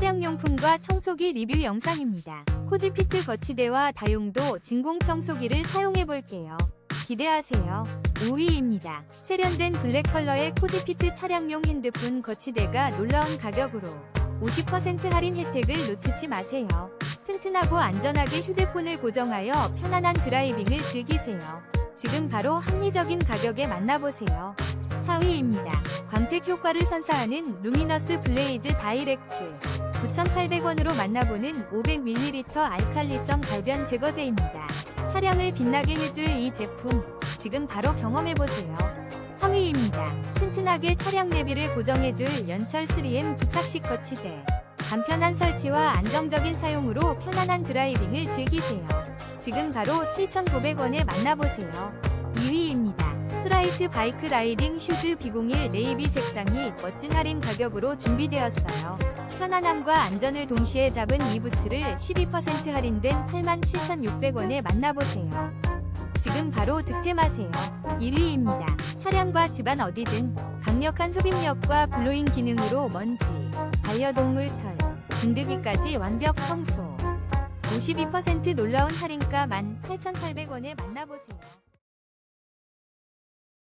차량용품과 청소기 리뷰 영상입니다. 코지피트 거치대와 다용도 진공 청소기를 사용해 볼게요. 기대하세요. 5위입니다. 세련된 블랙 컬러의 코지피트 차량용 핸드폰 거치대가 놀라운 가격으로 50% 할인 혜택을 놓치지 마세요. 튼튼하고 안전하게 휴대폰을 고정하여 편안한 드라이빙을 즐기세요. 지금 바로 합리적인 가격에 만나보세요. 4위입니다. 광택 효과를 선사하는 루미너스 블레이즈 다이렉트 9,800원으로 만나보는 500ml 알칼리성 갈변 제거제입니다. 차량을 빛나게 해줄 이 제품 지금 바로 경험해보세요. 3위입니다. 튼튼하게 차량 내비를 고정해줄 연철 3M 부착식 거치대 간편한 설치와 안정적인 사용으로 편안한 드라이빙을 즐기세요. 지금 바로 7,900원에 만나보세요. 2위입니다. 수라이트 바이크 라이딩 슈즈 B01 네이비 색상이 멋진 할인 가격으로 준비되었어요. 편안함과 안전을 동시에 잡은 이 부츠를 12% 할인된 87,600원에 만나보세요. 지금 바로 득템하세요. 1위입니다. 차량과 집안 어디든 강력한 흡입력과 블로잉 기능으로 먼지, 반려동물 털, 진드기까지 완벽 청소. 52% 놀라운 할인가 18,800원에 만나보세요.